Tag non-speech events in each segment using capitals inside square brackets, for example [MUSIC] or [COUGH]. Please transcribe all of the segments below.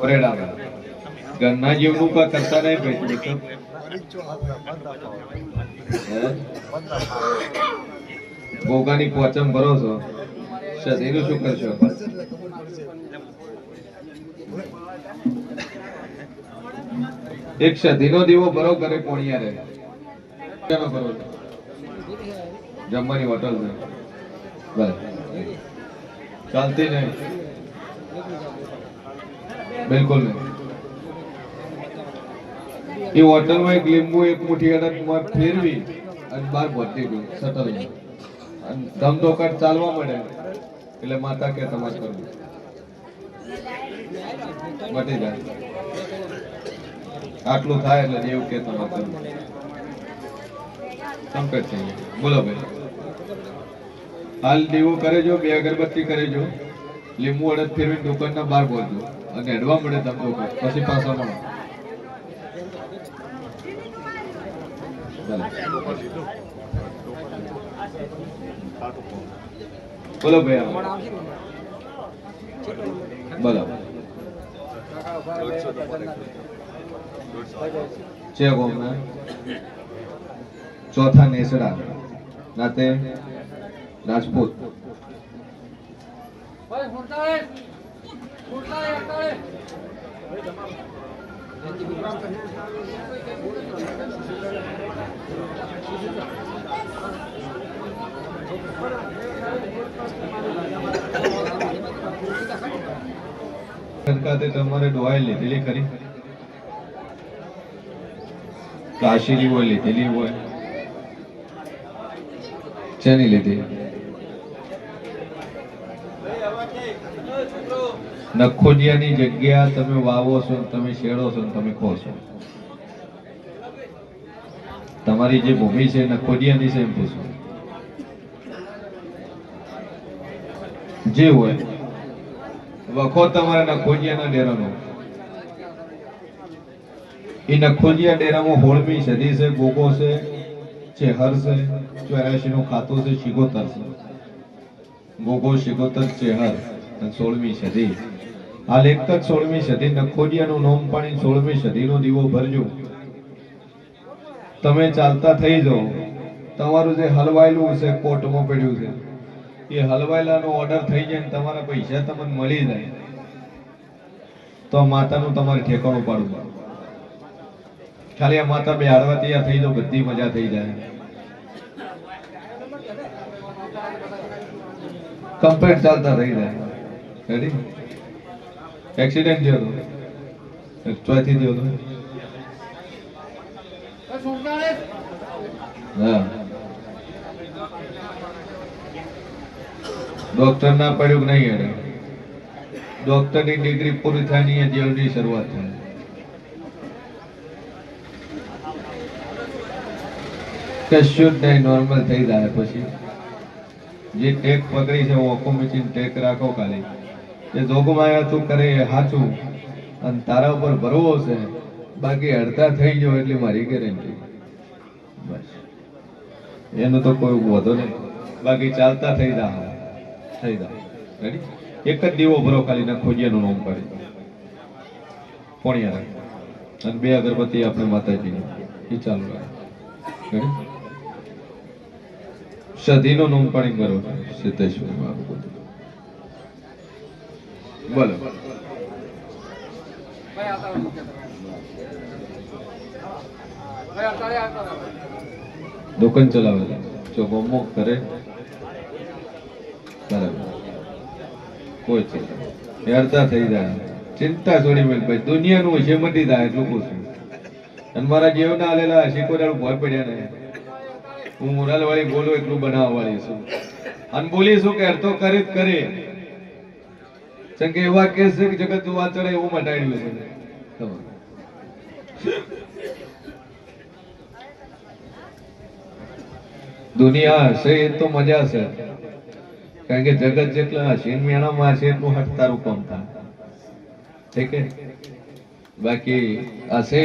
પરેડામાં ઘરના જીવનું કરતા નહીં હે? ભોગાની પોચમ ભરો છો. સદીનું શું કરશો? એક સદીનો દીવો ભરો કરે કોણિયા કેનો કરો જમવાની હોટલ છે. બસ. ચાલતી નહીં. બિલકુલ નહીં. એ હોટલમાં એક લીંબુ, એક મુઠ્ઠી અડદમાં ફેરવી અને બહાર ભરતી ગયું સતત અને ધમધોકાટ ચાલવા મળે એટલે માતા કે તમારે કરવું. મટી જાય. આટલું થાય એટલે દેવ કે તમારે કરવું. સંકટ થઈ બોલો ભાઈ. હાલ દેવો કરે જો બે અગરબત્તી કરે જો લીંબુ અડદ ફેરવીને દુકાનના બહાર બોલજો અને હેડવા મળે ધમધોકાટ પછી પાછા મળો. બોલો ભાઈ બોલો. છે ગોમના ચોથા નેસડા. નાતે રાજપૂત. તમારે ડોહાઈ લીધેલી ખરી. કાશીની હોય લીધેલી હોય. શેની લીધી? નખોડિયાની જગ્યા, તમે વાવો છો તમે શેડો છો તમે ખો છો. તમારી જે ભૂમિ છે નખોડિયાની છે એમ પૂછો. જે હોય, વખો તમારા નખોડિયાના ડેરાનો. એ નખોડિયા ડેરામાં હોળમી સદી છે ગોગો છે, ચેહર છે ચોરાશી નું ખાતું છે, શિગોતર છે. ગોગો શિગોતર, ચેહર. સોળમી સદી. એક જ સોળમી સદી, નખોડિયાનું નોમ પાણી સોળમી સદીનો દીવો ભરજો. તમે ચાલતા થઈ જાઓ. તમારું જે હલવાયેલું છે કોર્ટમાં પડ્યું છે. એ હલવાયેલાનો ઓર્ડર થઈ જાય તમારા પૈસા તમને મળી જાય. તો આ માતાનું તમારે ઠેકાણું પાડવું ખાલી આ માતા બે હાડવા તૈયાર થઈ જાઓ, બધી મજા થઈ જાય. કમ્પ્લેટ ચાલતા થઈ જાય. રેડી એક્સિડન્ટ થયો હતો ચોથી થયો હતો હા. ડોક્ટર ના પડ્યું નહીં અડે ડોક્ટરની ડિગ્રી પૂરી થાયની જેલની શરૂઆત થાય. કશું જ નહીં નોર્મલ થઈ જાય પછી. જે ટેક પકડી છે ઓકો મૂકીને ટેક રાખો ખાલી. જે જોગમાયા તું કરે એ સાચું અને તારા ઉપર ભરવો છે બાકી અડધા થઈ જાવ એટલે મારી ગેરંટી. બસ. એનો તો કોઈ વધો નહીં. બાકી ચાલતા થઈ જા. થઈ જા. રેડી એક જ દીવો ભરો ખાલી ના ખોજિયાનું નામ કરી પોણિયા રાખ. અને બે અગરબત્તી આપણે માતાજીની. એ ચાલુ રાખ. રેડી સધીનો નામ પાણી કરો. સિદ્ધેશ્વર બાબુ બોલો. દુકાન ચલાવે છે. જો ગમો કરે. કોઈ ચિંતા. હેરતા થઈ જાય. ચિંતા છોડી મેલ ભાઈ દુનિયાનું છે મટી જાય એટલું પૂછું અને મારા જેવના આલેલા શીખોદાડું ભય પડ્યા ને. હું મુરાલ વાળી બોલું એટલું બનાવવા વાળી છું. અને બોલી શું કે અર્થો કરી જ કરે જેમ કે એવા કેસ છે કે જગત જોવા ચડે એવું મટાડી છે. તમારે. દુનિયા હશે એ તો મજા છે. કારણ કે જગત જેટલા હસીન મેણામાં હશે એટલું હટ તારું કામ થાય. ઠીક છે? બાકી હશે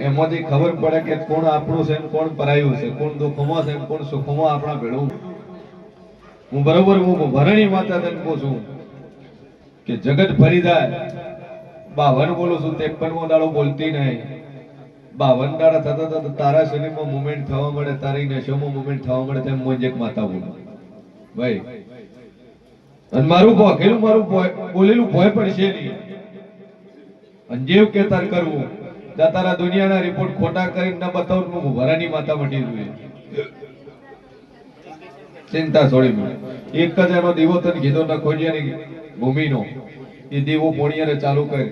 એમાંથી ખબર પડે કે કોણ આપણું છે કોણ પરાયું છે કોણ દુઃખમાં છે કોણ સુખમાં આપણા ભેળું. હું બરોબર હું ભરણી માતા તને કહું છું. કે જગત ફરી જાય બાવન બોલું છું, ત્રેપનમો દાડો બોલતી નહીં. બાવન દાડા થતા થતા તારા શરીરમાં મુવમેન્ટ થવા મળે, તારી નશોમાં મુવમેન્ટ થવા મળે, તેમ મોજ એક માતા બોલું. ભાઈ, અને મારું ભોગેલું મારું બોલેલું ભોય પણ છે નહીં. અને જેવ કે તાર કરવું તારા દુનિયાના રિપોર્ટ ખોટા કરીને ન બતાવું હું ભરાની માતા મટી જોઈએ ચિંતા છોડી મેં એક જ એનો દીવો તને કીધો ન ખોડિયાની ભૂમિનો. એ દીવો પોણિયારે ચાલુ કર.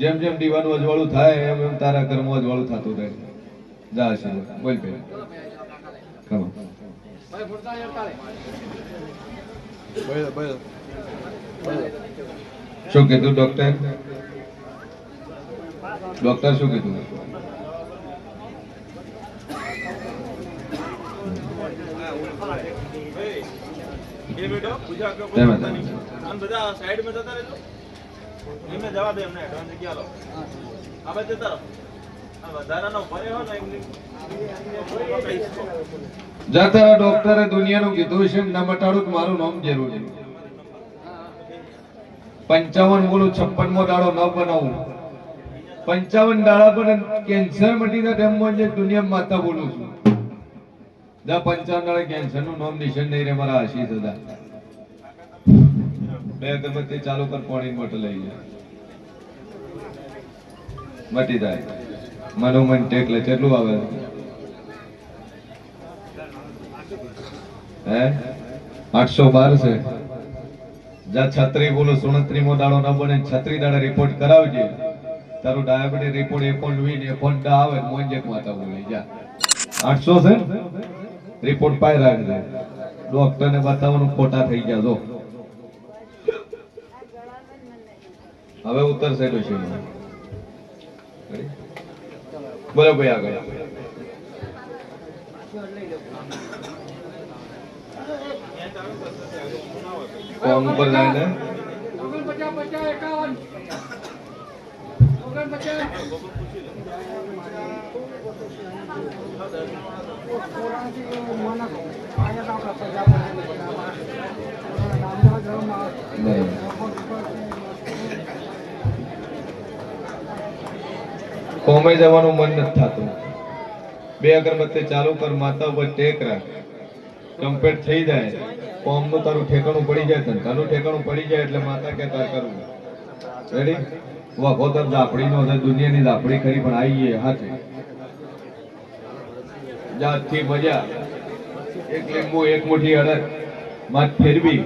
જેમ જેમ દીવાનું અજવાળું થાય, એમ એમ તારા ઘરમાં અજવાળું થતું થાય જા છે બોલ ભાઈ ખમા શું કીધું ડોક્ટર ડોક્ટર શું કીધું? જતા ડોક્ટરે દુનિયાનું કીધું છે ના મટાડું મારું નામ જરૂરી પંચાવન બોલું છપ્પન મો દાડો ન બનાવું. પંચાવન દાડા પર કેન્સર મટી જાય તેમ જે દુનિયા માતા બોલું છું. જા પંચાવન દાડા કેન્સરનું નામ નિશાન નહીં રે મારા આશીષ હતા બે અગરબત્તી ચાલુ પર પાણી બોટલ લઈ જાય મટી જાય. મનોમન ટેકલે કેટલું આવે? હે? આઠસો બાર છે. જા છત્રી બોલો સુણત્રી મો દાડો ન બને. છત્રી દાડે રિપોર્ટ કરાવજે. તારું ડાયાબિટીસ રિપોર્ટ એકોન વીન એકોન આવે મોંજેક માતા બોલી. જા. આઠસો છે? રિપોર્ટ પાય રાખજે ડોક્ટર ને બતાવવાનું ખોટા થઈ ગયા, જો. હવે ઉતરશે Ready? બોલો ભાઈ આગળ. કોમ ઉપર જાય ને કોમે જવાનું મન નથી થતું. બે અગરબત્તી ચાલુ કર માતા ઉપર ટેક રાખ. કમ્પ્લીટ થઈ જાય. કોમનું તારું ઠેકાણું પડી જાય તારું ઠેકાણું પડી જાય એટલે માતા કે તાર કરવું રેડી વખોતર ઝાપડી નો છે, દુનિયાની ઝાપડી ખરી, પણ આવીએ હાથે. જાતથી મજા. એક લીંબુ, એક મુઠ્ઠી અડદ. માથ ફેરવી.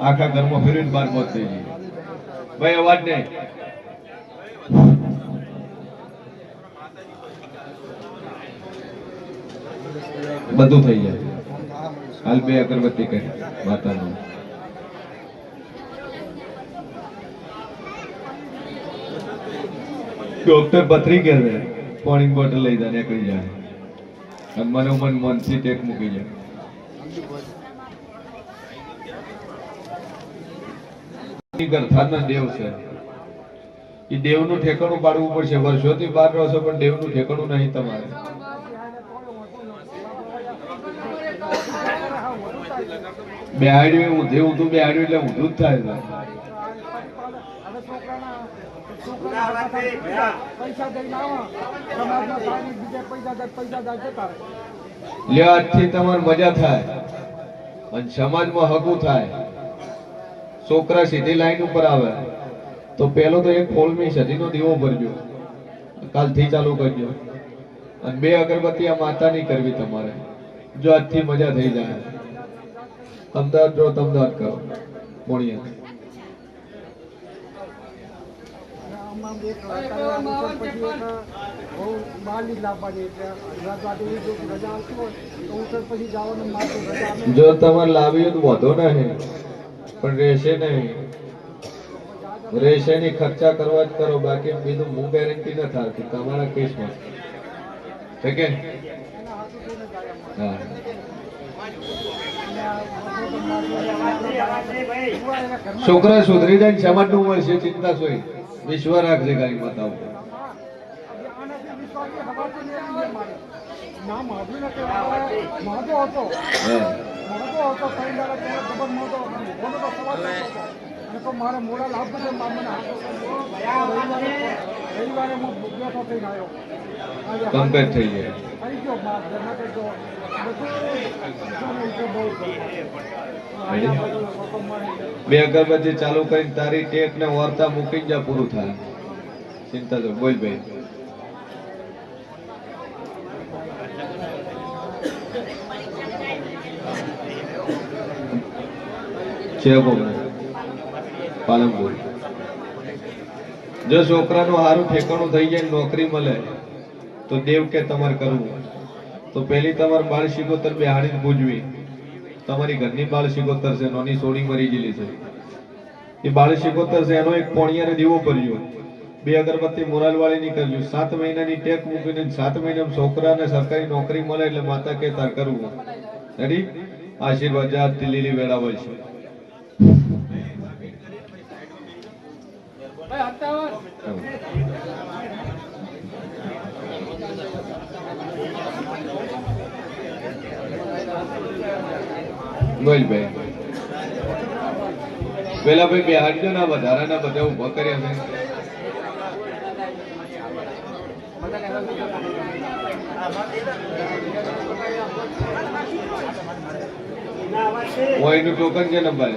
આખા ઘરમાં ફેરવીને બાર મોત થઈ ગઈ. ભાઈ, અવાજ નહીં. બધું થઈ જાય. હાલ બે અગરબત્તી કરી. માતાનું. ડોક્ટર પથરી છે. પાણી બોટલ લઈ જાય નીકળી જાય અને મનોમન મનથી ટેક મૂકી જાય. ગરથાના દેવ છે. એ દેવનું ઠેકાણું પાડવું પડશે. વર્ષોથી બહાર રહો છો, પણ દેવનું ઠેકાણું નહીં તમારે. બેહાડ્યું ઊંધે ઊંધું બેહાડ્યું એટલે ઊંધું જ થાય છે. પૈસા દઈને આવો. સમાજના સારી બીજે પૈસા દે પૈસા દે જતા રહે. લ્યો આજથી તમારે મજા થાય. અને સમાજમાં હગું થાય. છોકરા સીધી લાઈન ઉપર આવે. તો પેલો તો એક ફોલમી સદીનો દીવો ભરજો. કાલથી ચાલુ કરજો. અને બે અગરબત્તી આ માતાની કરવી તમારે. જો આજથી મજા થઈ જાય. અમદાવાદ જો અમદાવાદ કરો. પોણિયા આમાં એક કરવાનું પછી એક બહુ બહારની જ લાવવાની એટલે રજા જો રજા આવતી હોય તો ઉત્તર પછી જવાનું મારું રજા જો તમારે લાવી હોય તો વધો નહીં પણ રહેશે નહીં. રહેશે નહીં ખર્ચા કરવા જ કરો બાકી બીજું હું ગેરંટી ન થતી તમારા કેસમાં ઠીક છે? હા. છોકરા સુધરી જાય ને સમાજનું મળશે ચિંતા સોય વિશ્વ રાખજે ગાડી માતાઓ આનાથી વિશ્વાસની ખબર તો નહીં આવી છે મારે. નામ સાંભળ્યું નથી. મારે મહત્વ હતો હતો હતો. અને તો મારે મોડા લાભ મને રવિવારે હું બેઠો થઈને આવ્યો. આજે થઈ ગયો. બાપ ઘરના બધું બધું બે અગરબત્તી ચાલુ કરીને તારી ટેક ને વાર્તા મૂકી જા પૂરું થાય. ચિંતા તો બોલ ભાઈ. છે કોણ પાલનપુર. જો છોકરાનું સારું ઠેકાણું થઈ જાય નોકરી મળે, તો દેવ કે તમારે કરવું તો પેલી તમારે બાળ શિકોતર બેહાડી પૂજવી. તમારી ઘરની બાળ શિકોતર છે, નોની સોડી મરી ગયેલી છે. એ બાળ શિકોતર છે, એનો એક પોણિયારે દીવો ભર્યો. બે અગરબત્તી મોરાલવાળી ની કર્યું સાત મહિનાની ટેક મૂકીને સાત મહિનામાં છોકરાને સરકારી નોકરી મળે એટલે માતા કે તાર કરવું. રેડી આશીર્વાદ જાત લીલી વેળા હોય છે. ભાઈ સત્તાવન બોલ ભાઈ. પેલા ભાઈ બે હાડજો ના વધારાના બધા ઊભા કર્યા છે. હું એનું ટોકન છે નંબર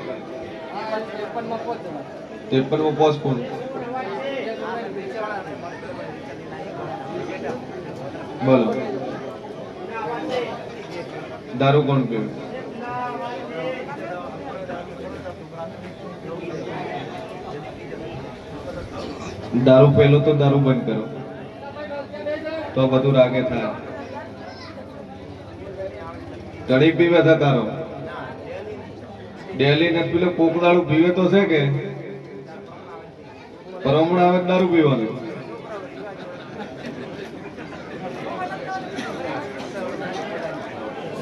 ત્રેપન वो કોણ બોલો. દારૂ કોણ પીવું? દારૂ પેલો તો દારૂ બંધ કરો. તો બધું રાગે થાય. તડી પીવે છે તારો. ડેલી ને પેલો કોકદાળું પીવે તો છે કે? પરમણ આવે હવે દારૂ પીવાનું.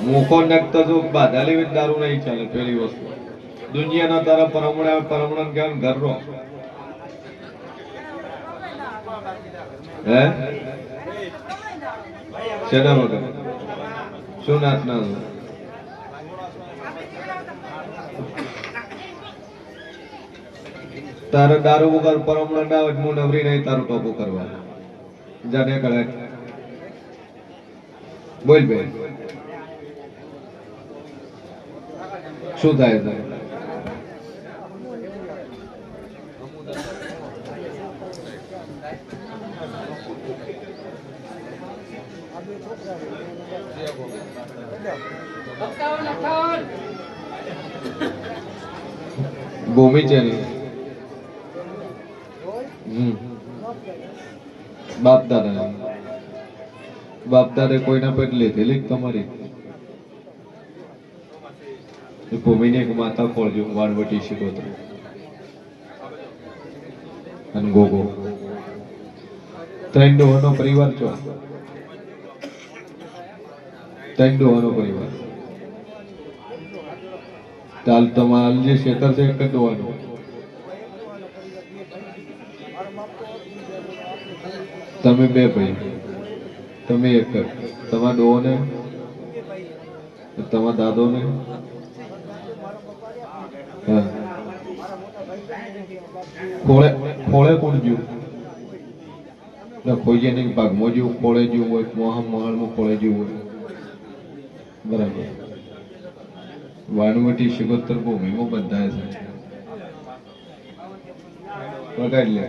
મોખો નાખતા તો બાધા લેવી દારૂ નહીં ચાલે પેલી વસ્તુ. દુનિયાના તારા પરમણ પરમણ કહેવાનું ઘરનો હે? શેના વગર શું નાચના છો? તારે દારૂ વગર પરમણ ના હોય હું નવરી નહીં, તારું ટોપું કરવા. જાને કળે બોલ બેન. શું થાય છે? ભૂમિ હમ બાપ દાદા બાપ દાદા કોઈના પર લીધેલી તમારી. ભૂમિને એક માતા ખોળજો, વાળવટી શીખોતર અને ગોગો. ત્રણ ડોહાનો પરિવાર છો? ત્રણ ડોહાનો પરિવાર. ચાલ તમાર જે ક્ષેત્ર છે એક જ તમે બે ભાઈ. તમે એક તમારા ડોહો ને તમારા દાદો ને હા. ખોળે ખોળે કોણ જ્યું ને કોઈ નહીં ભાગમાં જેવું ખોળે જેવું હોય, મોહમ મહાલમાં ખોળે જેવું હોય. બરાબર. વાણવટી શિગોત્તર ભૂમિમાં બંધાય છે. વગાડી લે.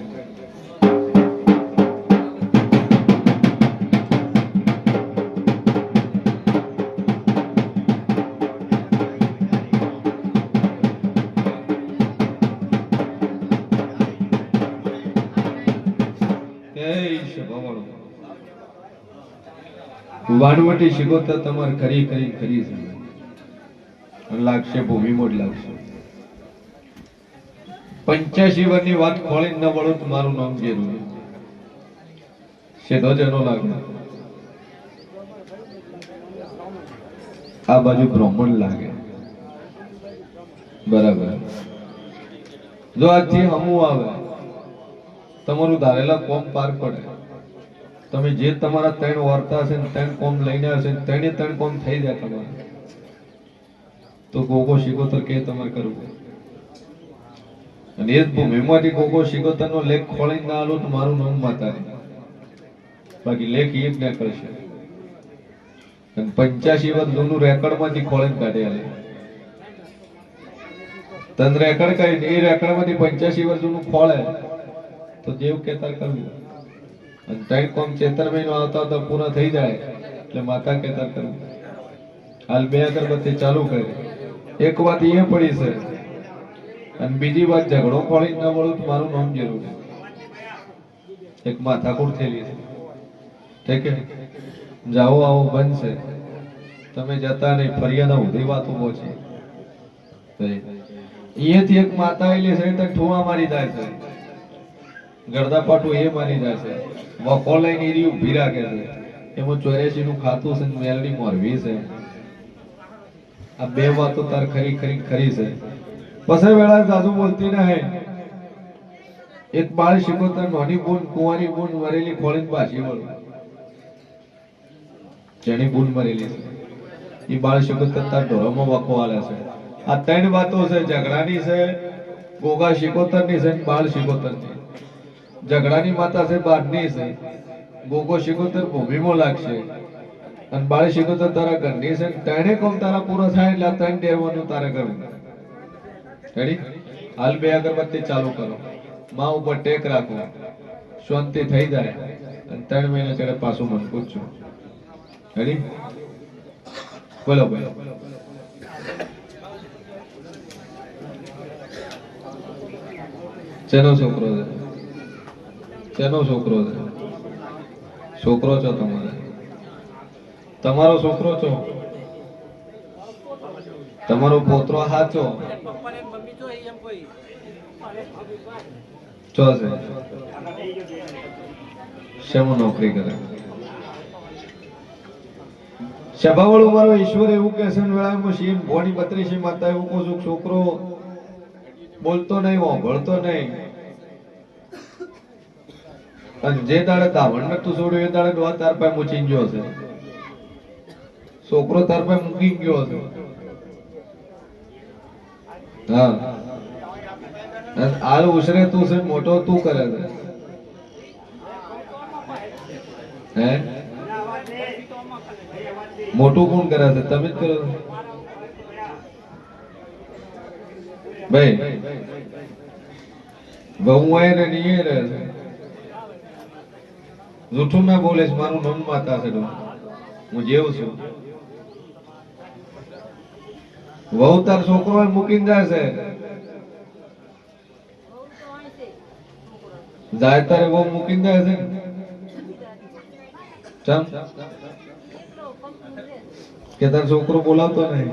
વાણવટી તો તમારે ખરી કરી કરી છે લાગશે ભૂમિ મોડ લાગશે. પંચ્યાસી વર્ષની વાત ખોળી ન વળો તો મારું નામ જેરું સીધો જેનો લાગે. આ બાજુ બ્રાહ્મણ લાગે. બરાબર. જો આજથી હમું આવે, તમારું ધારેલા કોમ પાર પડે. તમે જે તમારા ત્રણ વાર્તા છે ત્રણ કોમ લઈને હશે ત્રણે ત્રણ કોમ થઈ જાય તમારે. તો ગોગો શિકોતર કે તમારે કરવું. અને એ જ ભૂમિમાંથી શિકોતર નો લેખ ખોળીને ના આલો તો મારું નામ માતા બાકી લેખ એ જ ના કરશે અને પંચ્યાસી વર્ષ જૂનું રેકર્ડમાંથી ખોળીને કાઢી આલે. તન રેકર્ડ કરીને એ રેકર્ડમાંથી પંચ્યાસી વર્ષ જૂનું ખોળે. તો જેવું કેતા કરવું. અને ત્રણ કોમ ચેતર મહિનો આવતા તો પૂરા થઈ જાય એટલે માતા કેતર કરવું હાલ બે અગરબત્તી ચાલુ કરી. એક વાત એ પડી છે. અને બીજી વાત ઝઘડો ખોળી ના મળું તો મારું નામ જરૂર એક માથાકૂટ થયેલી છે. ઠીક જાઓ, આવો બનશે તમે જતા નહીં ફરિયાના ઉધી વાતો પહોંચી અહીંયાથી એક માતા આવેલી છે ઠુવા મારી જાય છે. ગરદા પાટું એ મારી જાય છે. વકો લઈને એરી ઊભી રાખે છે. એમાં ચોર્યાસી નું ખાતું છે ને મેલડી મોરવી છે. આ બે વાતો તાર ખરી ખરી ખરી છે. પછી વેળા સાસુ બોલતી રહે એક બાળ શિકોતર નોની બૂન, કુંવારી બૂન મરેલી ખોળીને પાછી વળું. જેની બૂન મરેલી છે. એ બાળ શીખો તાર ઢોરોમાં વખો આલે છે. આ ત્રણ વાતો છે. ઝઘડાની છે ગોગા શિકોતરની છે ને બાળ શિકોતરની. ઝઘડાની માતા છે બારની છે. ગોગો શિકોતર ભૂમિમાં લાગશે. અને બાળ શિકોતર તારા ઘરની છે. ત્રણે કોમ તારા પૂરો થાય એટલે આ ત્રણ ડેરવાનું તારે કરવું. રેડી હાલ બે અગરબત્તી ચાલુ કરો. માં ઉપર ટેક રાખો. શાંતિ થઈ જાય. અને ત્રણ મહિના છેડે પાછું મને પૂછજો. રેડી બોલો બોલો. શેનો છોકરો છે? શેનો છોકરો છે. છોકરો છો તમારે. તમારો છોકરો છો? તમારો પોતરો હાચો નોકરી કરે? સભાવળ મારો ઈશ્વર એવું કે છે વેળામાં પત્રી ભોણી બત્રીસી માતા એવું કહું છું, છોકરો, બોલતો નહીં ભણતો નહીં. અને જે દાડે દાવણ નતું છોડ્યું, એ દાડે ડોહા તાર પાસે મૂચી ગયો છે છોકરો તાર પાસે મૂકી ગયો છે હા. હાલ ઉછરે તું છે, મોટો તું કરે છે. હે? મોટું કોણ કરે છે? તમે જ કરો? ભાઈ વહુ આય ને નહીં રહે છે. જૂઠું ના બોલે છે, મારું નામ માતા છે હું જેવું છું. વહુ તાર છોકરો મૂકીને જાય છે. જાય તારે વહુ મૂકીને જાય છે. ચમ. કે તાર છોકરો બોલાવતો નહીં.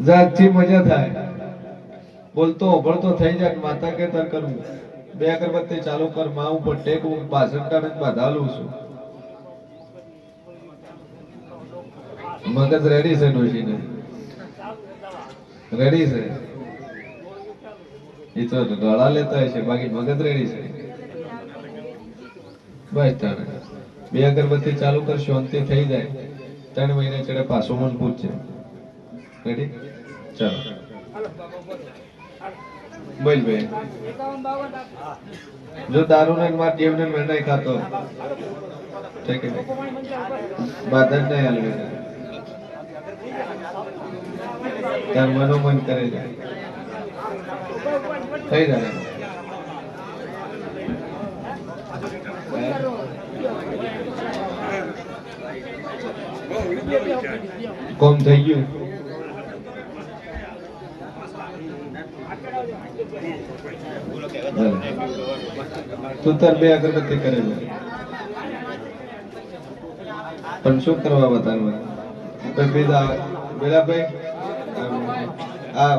[LAUGHS] જાતથી મજા થાય. બોલતો ઓભળતો થઈ જાય માતા કે તર કરવું બે અગરબત્તી ચાલુ કર, માં ઉપર ટેક, હું બાસંટાને બાંધાલું છું. મગજ રેડી છે ડોશીને. રેડી છે? એ તો ગળા લેતા હશે, બાકી મગજ રેડી છે. બસ તારે બે અગરબત્તી ચાલુ કર, શાંતિ થઈ જાય. ત્રણ મહિને ચડે પાછો મજબૂત છે રેડી ચાલો. બોલ ભાઈ. જો દારૂ ને માર દેવને મેં નહીં ખાતો ઠીક છે. બાધા જ નહીં હાલવી તાર મનોમન કરે છે. થઈ જાય. કોમ થઈ ગયું? તું તાર બે અગરબત્તી કરે છે પણ શું કરવા બતાવવા બીજા પેલા ભાઈ આ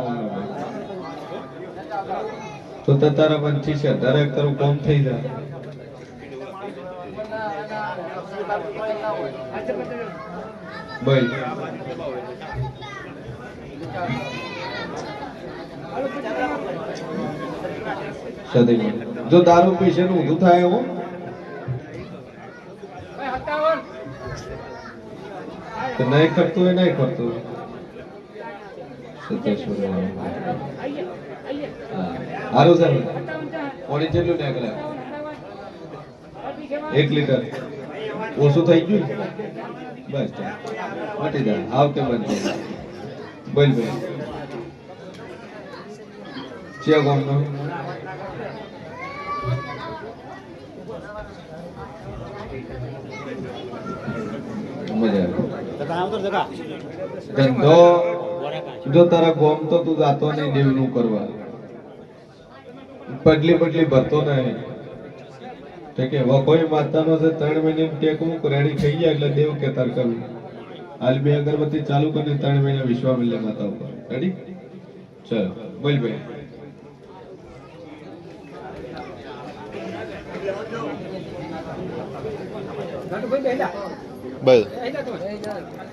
તો તારા બંધી છે, દરેક તારું કોમ થઈ જાય. બોલ. સદી જો દારૂ પીશે નું ઊંધું થાય એવું તો નહીં કરતું હોય નહીં કરતું હોય. સત્તરસો હા સારું છે પાણી કેટલું નીકળે. એક લીટર. ઓછું થઈ ગયું? ને? બસ તો. મટી જાય આવતે બંધ થઈ જાય બોલ બોલ. છે ગામનો. મજા આવે ધંધો જો તારા ગોમ તો તું જાતો નહીં દેવનું કરવા. પટલી પટલી ભરતો નહીં. કે વખોઈ માતાનો છે, ત્રણ મહિને ટેક હું રેડી થઈ ગયા એટલે દેવ કે તાર કરવું હાલ બે અગરબત્તી ચાલુ કરીને ત્રણ મહિના વિશ્વામિલ્ય માતા ઉપર. રેડી ચલો, બોલ ભાઈ. નટુભાઈ બેઠા બસ બેઠા તમે.